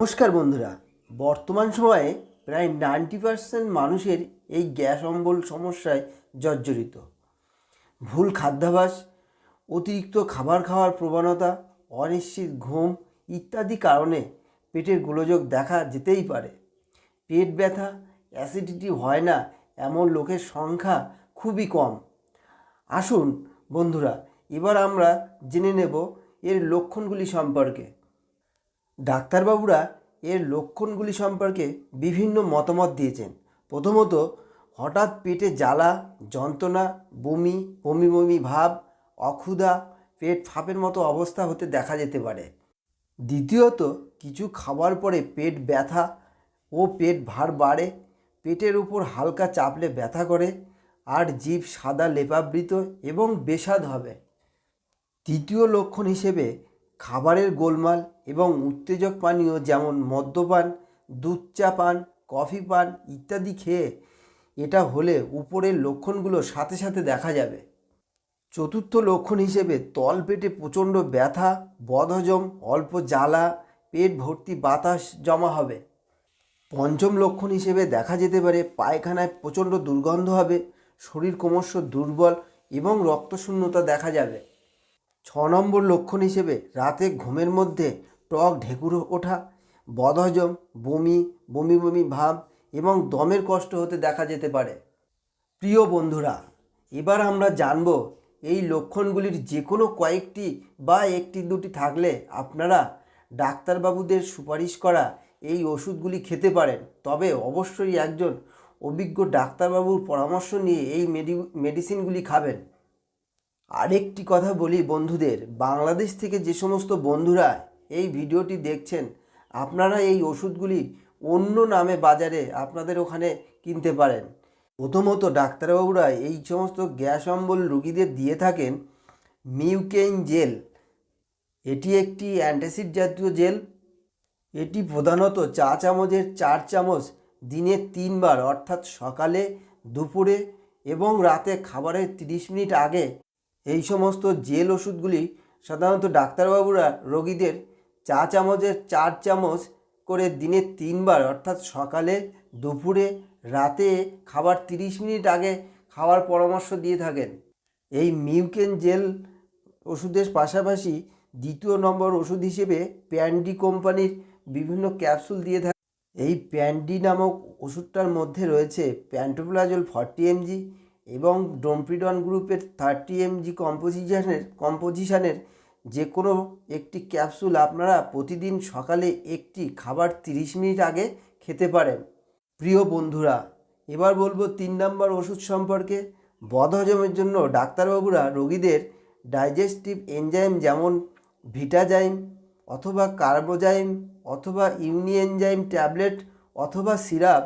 নমস্কার বন্ধুরা। বর্তমান সময়ে প্রায় নাইনটি পার্সেন্ট মানুষের এই গ্যাস অম্বল সমস্যায় জর্জরিত। ভুল খাদ্যাভাস, অতিরিক্ত খাবার খাওয়ার প্রবণতা, অনিশ্চিত ঘুম ইত্যাদি কারণে পেটের গোলযোগ দেখা যেতেই পারে। পেট ব্যথা, অ্যাসিডিটি হয় না এমন লোকের সংখ্যা খুবই কম। আসুন বন্ধুরা, এবার আমরা জেনে নেব এর লক্ষণগুলি সম্পর্কে। ডাক্তারবাবুরা এর লক্ষণগুলি সম্পর্কে বিভিন্ন মতামত দিয়েছেন। প্রথমত, হঠাৎ পেটে জ্বালা, যন্ত্রণা, বমি বমি বমি ভাব, অক্ষুধা, পেট ফাঁপের মতো অবস্থা হতে দেখা যেতে পারে। দ্বিতীয়ত, কিছু খাবার পরে পেট ব্যথা ও পেট ভার বাড়ে, পেটের উপর হালকা চাপলে ব্যথা করে, আর জীব সাদা লেপাবৃত এবং বেস্বাদ হবে। তৃতীয় লক্ষণ হিসেবে খাবারের গোলমাল এবং উত্তেজক পানীয় যেমন মদ্যপান, দুধ চা পান, কফি পান ইত্যাদি খেয়ে এটা হলে উপরের লক্ষণগুলো সাথে সাথে দেখা যাবে। চতুর্থ লক্ষণ হিসেবে তল পেটে প্রচণ্ড ব্যথা, বদহজম, অল্প জ্বালা, পেট ভর্তি বাতাস জমা হবে। পঞ্চম লক্ষণ হিসেবে দেখা যেতে পারে পায়খানায় প্রচণ্ড দুর্গন্ধ হবে, শরীর ক্রমশ দুর্বল এবং রক্তশূন্যতা দেখা যাবে। ছ নম্বর লক্ষণ হিসেবে রাতে ঘুমের মধ্যে টক ঢেকুর ওঠা, বদহজম, বমি বমি বমি ভাব এবং দমের কষ্ট হতে দেখা যেতে পারে। প্রিয় বন্ধুরা, এবার আমরা জানব এই লক্ষণগুলির যে কোনো কয়েকটি বা একটি দুটি থাকলে আপনারা ডাক্তারবাবুদের সুপারিশ করা এই ওষুধগুলি খেতে পারেন। তবে অবশ্যই একজন অভিজ্ঞ ডাক্তারবাবুর পরামর্শ নিয়ে এই মেডি, মেডিসিনগুলি খাবেন। আরেকটি কথা বলি বন্ধুদের, বাংলাদেশ থেকে যে সমস্ত বন্ধুরা এই ভিডিওটি দেখছেন, আপনারা এই ওষুধগুলি অন্য নামে বাজারে আপনাদের ওখানে কিনতে পারেন। প্রথমত ডাক্তারবাবুরা এই সমস্ত গ্যাস অম্বল রুগীদের দিয়ে থাকেন মিউকেইন জেল। এটি একটি অ্যান্টাসিড জাতীয় জেল। এটি প্রধানত চা চামচের চার চামচ দিনে তিনবার, অর্থাৎ সকালে, দুপুরে এবং রাতে খাবারের তিরিশ মিনিট আগে এই সমস্ত জেল ওষুধগুলি সাধারণত ডাক্তারবাবুরা রোগীদের চা চামচের চার চামচ করে দিনে তিনবার, অর্থাৎ সকালে, দুপুরে, রাতে খাবার তিরিশ মিনিট আগে খাওয়ার পরামর্শ দিয়ে থাকেন। এই মিউকেন জেল ওষুধের পাশাপাশি দ্বিতীয় নম্বর ওষুধ হিসেবে প্যান্ডি কোম্পানির বিভিন্ন ক্যাপসুল দিয়ে থাকে এই প্যান্ডি নামক ওষুধটার মধ্যে রয়েছে প্যান্টোপ্লাজল ফর্টি এমজি এবং ডোমপ্রিডন গ্রুপের থার্টি এমজি কম্পোজিশনের কম্পোজিশনের যে কোনো একটি ক্যাপসুল আপনারা প্রতিদিন সকালে একটি, খাবার তিরিশ মিনিট আগে খেতে পারেন। প্রিয় বন্ধুরা, এবার বলব তিন নম্বর ওষুধ সম্পর্কে। বদহজমের জন্য ডাক্তারবাবুরা রোগীদের ডাইজেস্টিভ এনজাইম যেমন ভিটাজাইম অথবা কার্বোজাইম অথবা ইউনিএনজাইম ট্যাবলেট অথবা সিরাপ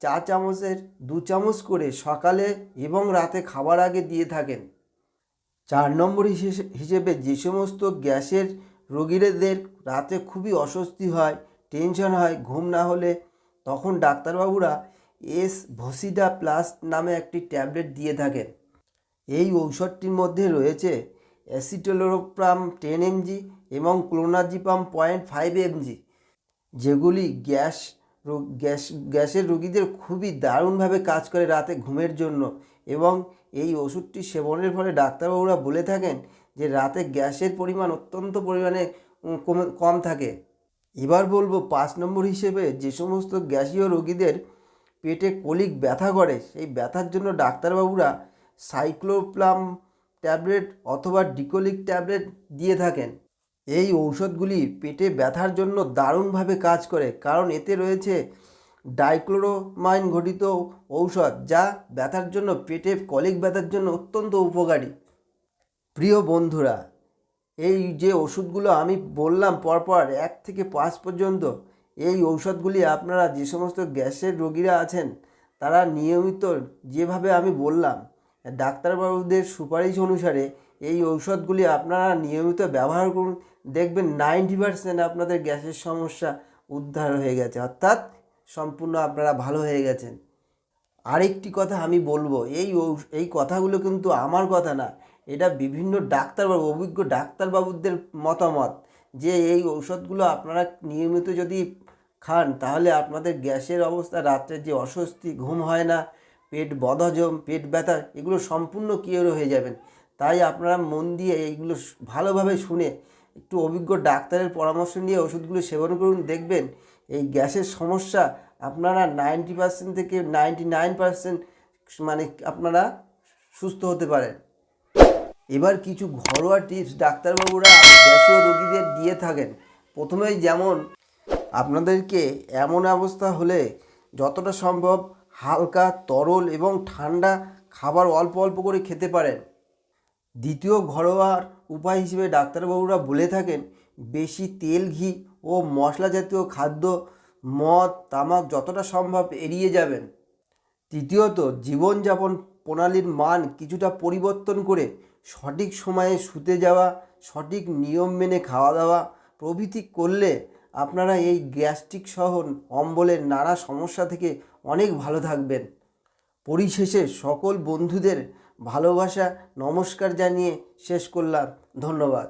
চা চামচের দু চামচ করে সকালে এবং রাতে খাবার আগে দিয়ে থাকেন। চার নম্বর হিসে- হিসেবে যে সমস্ত গ্যাসের রোগীদের রাতে খুবই অস্বস্তি হয়, টেনশন হয়, ঘুম না হলে, তখন ডাক্তারবাবুরা এস ভসিডা প্লাস নামে একটি ট্যাবলেট দিয়ে থাকেন। এই ঔষধটির মধ্যে রয়েছে অ্যাসিটোলোপ্রাম টেন এমজি এবং ক্লোনাজিপাম পয়েন্ট ফাইভ এমজি যেগুলি গ্যাস গ্যাস, গ্যাসের রোগীদের খুবই দারুণভাবে কাজ করে রাতে ঘুমের জন্য এবং এই ওষুধটি সেবনের ফলে ডাক্তারবাবুরা বলে থাকেন যে রাতে গ্যাসের পরিমাণ অত্যন্ত পরিমাণে কম থাকে। এবার বলব পাঁচ নম্বর হিসেবে যে সমস্ত গ্যাসীয় রোগীদের পেটে কলিক ব্যথা করে, সেই ব্যথার জন্য ডাক্তারবাবুরা সাইক্লোপ্লাম ট্যাবলেট অথবা ডিকোলিক ট্যাবলেট দিয়ে থাকেন। এই ঔষধগুলি পেটে ব্যথার জন্য দারুণভাবে কাজ করে, কারণ এতে রয়েছে ডাইক্লোরোমাইন ঘটিত ঔষধ যা ব্যথার জন্য, পেটে কলিক ব্যথার জন্য অত্যন্ত উপকারী। প্রিয় বন্ধুরা, এই যে ওষুধগুলো আমি বললাম পরপর এক থেকে পাঁচ পর্যন্ত, এই ঔষধগুলি আপনারা যে সমস্ত গ্যাসের রোগীরা আছেন, তারা নিয়মিত যেভাবে আমি বললাম ডাক্তারবাবুদের সুপারিশ অনুসারে এই ঔষধগুলি আপনারা নিয়মিত ব্যবহার করুন। দেখবেন নাইনটি পার্সেন্ট আপনাদের গ্যাসের সমস্যা উদ্ধার হয়ে গেছে, অর্থাৎ সম্পূর্ণ আপনারা ভালো হয়ে গেছেন। আরেকটি কথা আমি বলব, এই এই কথাগুলো কিন্তু আমার কথা না, এটা বিভিন্ন ডাক্তারবাবু, অভিজ্ঞ ডাক্তারবাবুদের মতামত যে এই ঔষধগুলো আপনারা নিয়মিত যদি খান, তাহলে আপনাদের গ্যাসের অবস্থা, রাত্রে যে অস্বস্তি, ঘুম হয় না পেট বদহজম, পেট ব্যথা, এগুলো সম্পূর্ণ কিওর হয়ে যাবেন। তাই আপনারা মন দিয়ে এইগুলো ভালোভাবে শুনে একটু অভিজ্ঞ ডাক্তারের পরামর্শ নিয়ে ওষুধগুলো সেবন করুন। দেখবেন এই গ্যাসের সমস্যা আপনারা নাইনটি পার্সেন্ট থেকে নাইনটি নাইন পার্সেন্ট মানে আপনারা সুস্থ হতে পারেন। এবার কিছু ঘরোয়া টিপস ডাক্তারবাবুরা গ্যাসীয় রোগীদের দিয়ে থাকেন। প্রথমেই যেমন, আপনাদেরকে এমন অবস্থা হলে যতটা সম্ভব হালকা, তরল এবং ঠান্ডা খাবার অল্প অল্প করে খেতে পারেন। দ্বিতীয় ঘরোয়ার উপায় হিসেবে ডাক্তারবাবুরা বলে থাকেন, বেশি তেল, ঘি ও মশলা জাতীয় খাদ্য, মদ, তামাক যতটা সম্ভব এড়িয়ে যাবেন। তৃতীয়ত, জীবনযাপন প্রণালীর মান কিছুটা পরিবর্তন করে সঠিক সময়ে শুতে যাওয়া, সঠিক নিয়ম মেনে খাওয়া দাওয়া প্রভৃতি করলে আপনারা এই গ্যাস্ট্রিক সহ অম্বলের নানা সমস্যা থেকে অনেক ভালো থাকবেন। পরিশেষে সকল বন্ধুদের ভালোবাসা, নমস্কার জানিয়ে শেষ করলাম। ধন্যবাদ।